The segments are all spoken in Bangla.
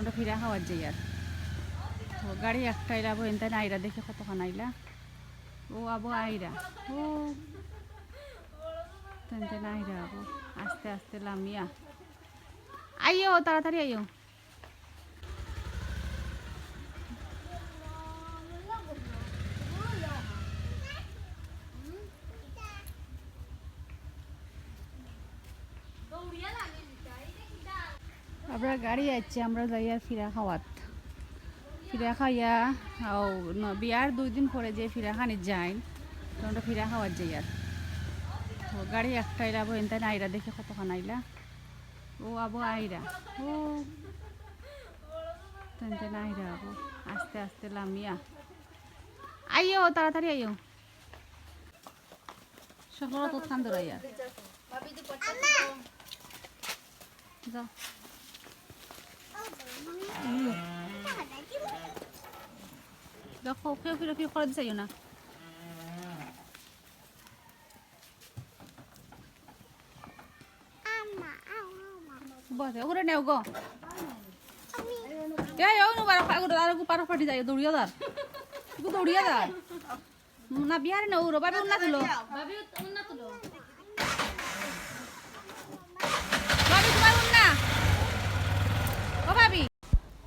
আমরা ফিরা খাওয়ার যাই আর। গাড়ি একটা আইলা বো এনতে আইরা দেখে কতক্ষণ আইলা? ও আবো আইরা। ও। তেনতে আইরা আবো। আস্তে আস্তে লামিয়া। আইও তাড়াতাড়ি আইও আমরা গাড়ি যাচ্ছে আমরা যাই আর ফিরা খাওয়াত। ফিরা খাইয়া ও বিয়ার দুই দিন পরে যে ফিরা খানি যাই তো আমরা ফিরা খাওয়ার যাই আর। গাড়ি একটা আইলা বো এনতে আইরা দেখে কতক্ষণ আইলা। ও আবো আইরা। ও তেনতে আইরা আবো। আস্তে আস্তে লামিয়া। আইও তাড়াতাড়ি আইও সকল তো খান ধরাইয়া যাও দেখো কেউ কেউ করে দিছে না। নেও গো। এই ও নো বারো ফাটি যায় দৌড়িয়া দার গো দৌড়িয়া না বিহারে না ওরো বাবে উন্না তুলো বাবে উন্না তুলো বাবে তোমার উন্না ও ভাবি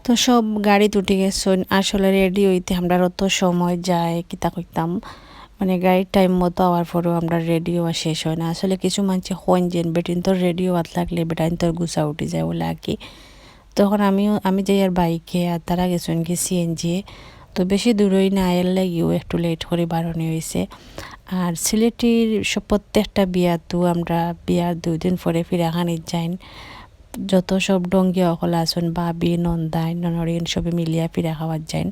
তো সব গাড়ি উঠে গেছেন আসলে রেডি হইতে আমরা অত সময় যায় কিতা কইতাম। মানে গাড়ির টাইম মতো আওয়ার পরেও আমরা রেডি হওয়া শেষ হয় না। আসলে কিছু মানুষ হন যেন বেটিন, তোর রেডি হওয়াত লাগলে বেটাইন তোর গুছা উঠে যায় বলে আর কি তখন আমিও, আমি যাই আর বাইকে, আর তারা গেছেন কি সিএনজি তো বেশি দূরই না আয়ের লাগিও একটু লেট করে বাড়ানো হয়েছে আর সিলেটির প্রত্যেকটা বিয়া তো আমরা বিয়ার দুই দিন পরে ফিরাখানির যাইন। যত সব ডঙ্গিয়া অকল আসুন বাবি, নন্দাই, ননরিন সবই মিলিয়া পিড়া খাওয়ার যাইন।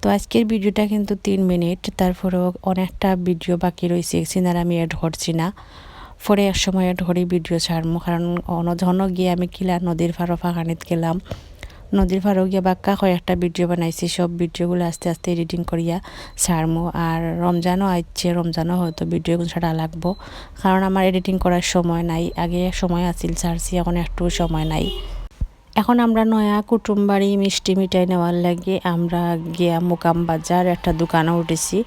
তো আজকের ভিডিওটা কিন্তু তিন মিনিট, তারপরেও অনেকটা ভিডিও বাকি রয়েছে সিনার আমি এড করছি না। পরে এক সময় ধরি ভিডিও ছাড়মু, কারণ অনধন গিয়ে আমি কিলা নদীর ফারফা খানিত গেলাম। নদীর ফারো গিয়ে বাক্কা কয়েকটা ভিডিও বানাইছি। সব ভিডিওগুলো আস্তে আস্তে এডিটিং করিয়া ছাড়মু। আর রমজানও আসছে রমজানও হয়তো ভিডিওগুলো ছাড়া লাগবো। কারণ আমার এডিটিং করার সময় নাই। আগে সময় আছিল ছাড়ছি, এখন একটু সময় নাই। এখন আমরা নয়া কুটুমবাড়ি মিষ্টি মিঠাই নেওয়ার লাগে। আমরা গিয়া মুকাম বাজার একটা দোকানে উঠেছি।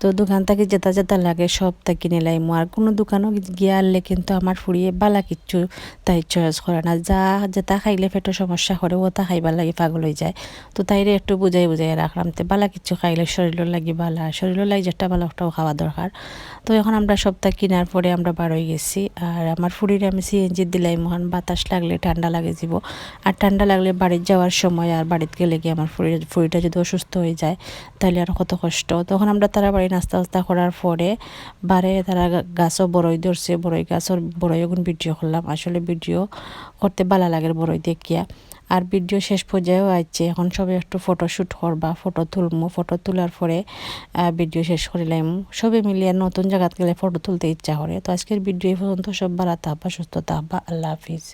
তো দোকান থেকে যেটা যেটা লাগে, সব তা কিনে লাইমু। আর কোনো দোকানও গিয়া আনলে কিন্তু আমার ফুরিয়ে বালা কিচ্ছু তাই চয়েস করে না। যা যেটা খাইলে পেটের সমস্যা করে ওটা খাইবার লাগে পাগল হয়ে যায়। তো তাইরে একটু বুঝাই বুঝাই রাখলাম তো বালা কিচ্ছু খাইলে শরীরের লাগি বালা শরীরের লাগে যেটা বালা ওটাও খাওয়া দরকার। তো এখন আমরা সবটা কেনার পরে আমরা বার হয়ে গেছি। আর আমার ফুরির আমি সিএনজি দিলাই মহান বাতাস লাগলে ঠান্ডা লাগে যাব আর ঠান্ডা লাগলে বাড়ির যাওয়ার সময় আর বাড়িতে গেলে গিয়ে আমার ফুরি ফুরিটা যদি অসুস্থ হয়ে যায় তাহলে আর কত কষ্ট। তখন আমরা তারা বাড়ি নাস্তা নাস্তা করার পরে বারে তারা গাছও বড়ই ধরছে বড়ই গাছর বড়ই ওগুন ভিডিও করলাম আসলে ভিডিও করতে ভালো লাগে বড়ই দেখিয়া। আর ভিডিও শেষ পর্যায়েও আসছে এখন সবে একটু ফটো ফটোশ্যুট করবা ফটো তুলমু। ফটো তোলার পরে ভিডিও শেষ করিলাম সবে মিলিয়ে নতুন জায়গাত গেলে ফটো তুলতে ইচ্ছা করে তো আজকের ভিডিও এই পর্যন্ত সব ভালো থাকবা সুস্থ থাকবা আল্লাহ হাফিজ।